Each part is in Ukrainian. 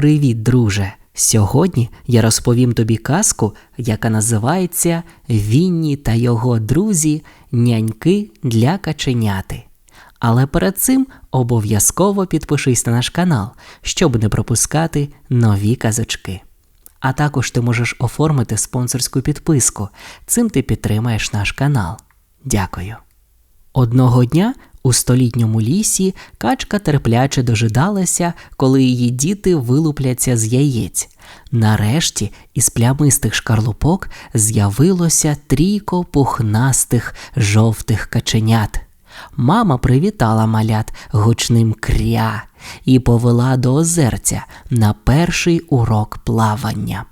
Привіт, друже! Сьогодні я розповім тобі казку, яка називається Вінні та його друзі няньки для каченяти. Але перед цим обов'язково підпишись на наш канал, щоб не пропускати нові казочки. А також ти можеш оформити спонсорську підписку. Цим ти підтримаєш наш канал. Дякую. Одного дня у столітньому лісі качка терпляче дожидалася, коли її діти вилупляться з яєць. Нарешті із плямистих шкарлупок з'явилося трійко пухнастих жовтих каченят. Мама привітала малят гучним кря і повела до озерця на перший урок плавання.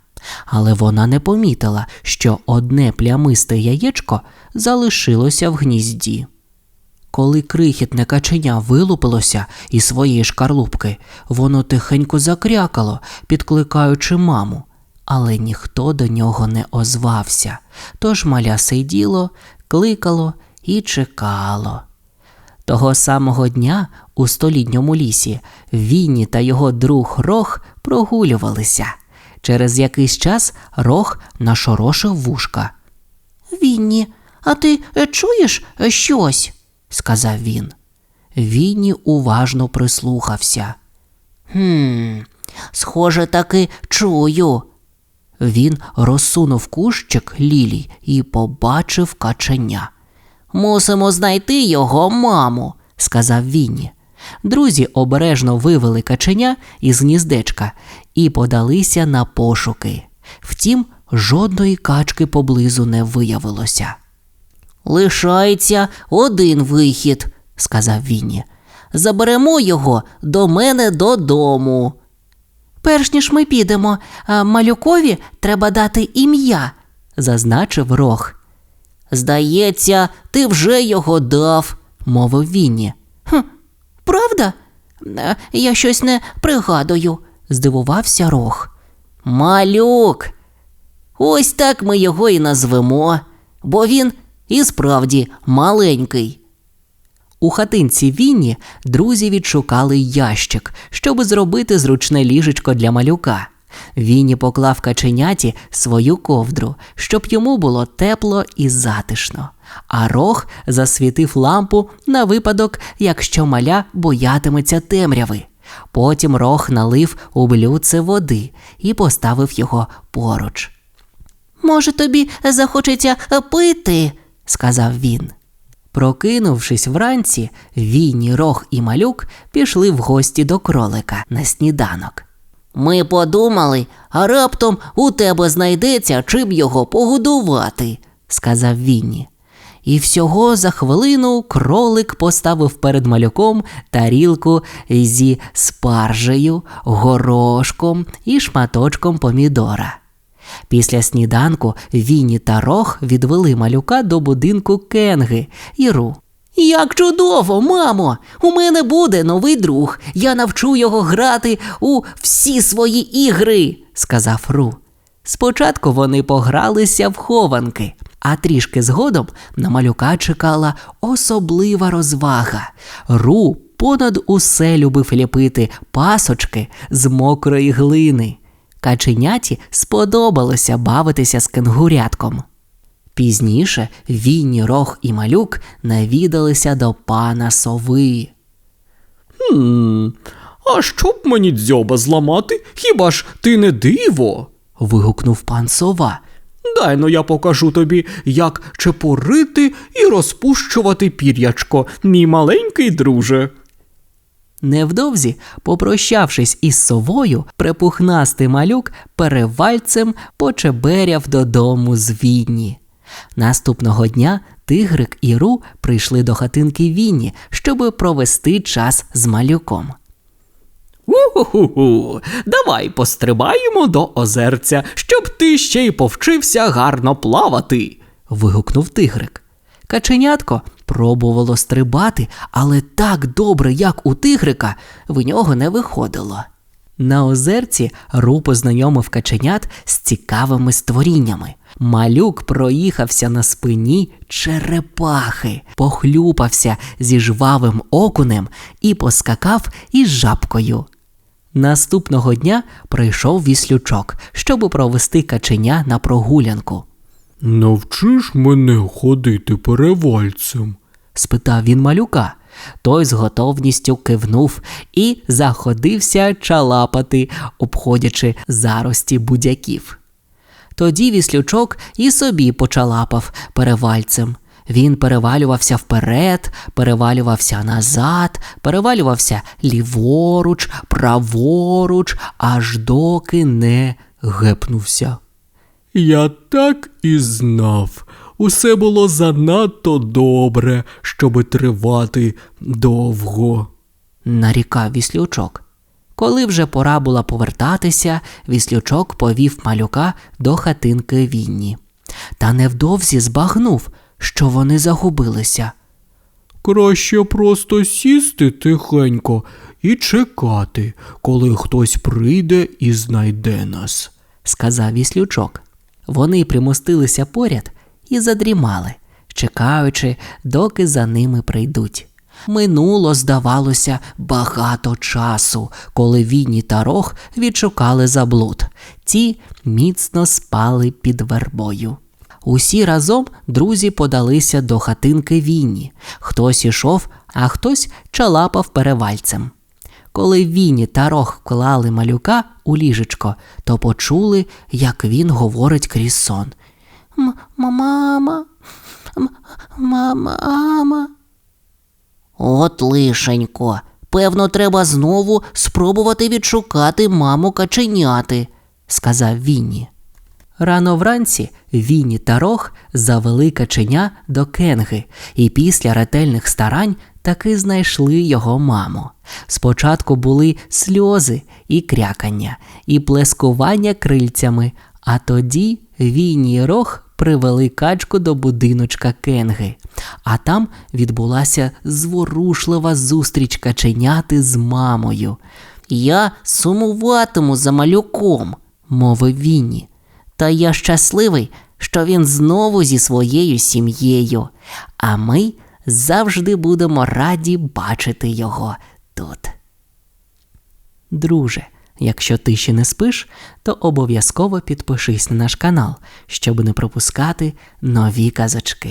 Але вона не помітила, що одне плямисте яєчко залишилося в гнізді. Коли крихітне каченя вилупилося із своєї шкарлупки, воно тихенько закрякало, підкликаючи маму, але ніхто до нього не озвався. Тож маля сиділо, кликало і чекало. Того самого дня у столітньому лісі Вінні та його друг Рох прогулювалися. Через якийсь час Рох нашорошив вушка. Вінні, а ти е, чуєш е, щось? Сказав він. Вінні уважно прислухався. Хм, схоже, таки чую. Він розсунув кущик лілій і побачив каченя. Мусимо знайти його маму. сказав Вінні. Друзі обережно вивели каченя із гніздечка і подалися на пошуки. Втім, жодної качки поблизу не виявилося. Лишається один вихід, сказав Вінні. Заберемо його до мене додому. Перш ніж ми підемо, малюкові треба дати ім'я, зазначив рог. Здається, ти вже його дав, мовив Вінні. Хм, правда? Е, Я щось не пригадую, здивувався рог. Малюк. Ось так ми його і назвемо, бо він і справді маленький. У хатинці Вінні друзі відшукали ящик, щоб зробити зручне ліжечко для малюка. Вінні поклав каченяті свою ковдру, щоб йому було тепло і затишно. А рог засвітив лампу на випадок, якщо маля боятиметься темряви. Потім рог налив у блюдце води і поставив його поруч. Може, тобі захочеться пити, сказав він. Прокинувшись вранці, Вінні, рог і малюк пішли в гості до кролика на сніданок. Ми подумали, а раптом у тебе знайдеться чим його погодувати, сказав Вінні. І всього за хвилину кролик поставив перед малюком тарілку зі спаржею, горошком і шматочком помідора. Після сніданку Вінні та Рох відвели малюка до будинку Кенги і Ру. Як чудово, мамо! У мене буде новий друг. Я навчу його грати у всі свої ігри, сказав Ру. Спочатку вони погралися в хованки, а трішки згодом на малюка чекала особлива розвага. Ру понад усе любив ліпити пасочки з мокрої глини. Каченяті сподобалося бавитися з кенгурятком. Пізніше Вінні, Рог і малюк навідалися до пана сови. «Хм, А щоб мені дзьоба зламати, хіба ж ти не диво? вигукнув пан сова. Дай но я покажу тобі, як чепурити і розпущувати пір'ячко, мій маленький друже. Невдовзі, попрощавшись із совою, препухнастий малюк перевальцем почеберяв додому з Вінні. Наступного дня тигрик і Ру прийшли до хатинки Вінні, щоб провести час з малюком. У-ху-ху, давай пострибаємо до озерця, щоб ти ще й повчився гарно плавати. вигукнув тигрик. Каченятко пробувало стрибати, але так добре, як у тигрика, в нього не виходило. На озерці Ру познайомив каченят з цікавими створіннями. Малюк проїхався на спині черепахи, похлюпався зі жвавим окунем і поскакав із жабкою. Наступного дня прийшов віслючок, щоб провести каченя на прогулянку. Навчиш мене ходити перевальцем. спитав він малюка. Той з готовністю кивнув і заходився чалапати, обходячи зарості будяків. Тоді віслючок і собі почалапав перевальцем. Він перевалювався вперед, перевалювався назад, перевалювався ліворуч, праворуч, аж доки не гепнувся. Я так і знав. Усе було занадто добре, щоби тривати довго. нарікав віслючок. Коли вже пора була повертатися, віслючок повів малюка до хатинки Вінні. Та невдовзі збагнув, що вони загубилися. Краще просто сісти тихенько і чекати, коли хтось прийде і знайде нас. сказав віслючок. Вони примостилися поряд і задрімали, чекаючи, доки за ними прийдуть. Минуло, здавалося, багато часу, коли Вінні та Рох відшукали заблуд. Ті міцно спали під вербою. Усі разом друзі подалися до хатинки Вінні. Хтось ішов, а хтось чалапав перевальцем. Коли Вінні та Рох вклали малюка у ліжечко, то почули, як він говорить крізь сон. Мама, мама. От лишенько. Певно, треба знову спробувати відшукати маму каченяти. сказав Вінні. Рано вранці Вінні та Рох завели каченя до Кенги і після ретельних старань таки знайшли його маму. Спочатку були сльози і крякання, і плескування крильцями, а тоді Вінні і Рох привели качку до будиночка Кенги, а там відбулася зворушлива зустріч каченяти з мамою. Я сумуватиму за малюком. мовив Вінні. Та я щасливий, що він знову зі своєю сім'єю, а ми завжди будемо раді бачити його тут. Друже, якщо ти ще не спиш, то обов'язково підпишись на наш канал, щоб не пропускати нові казочки.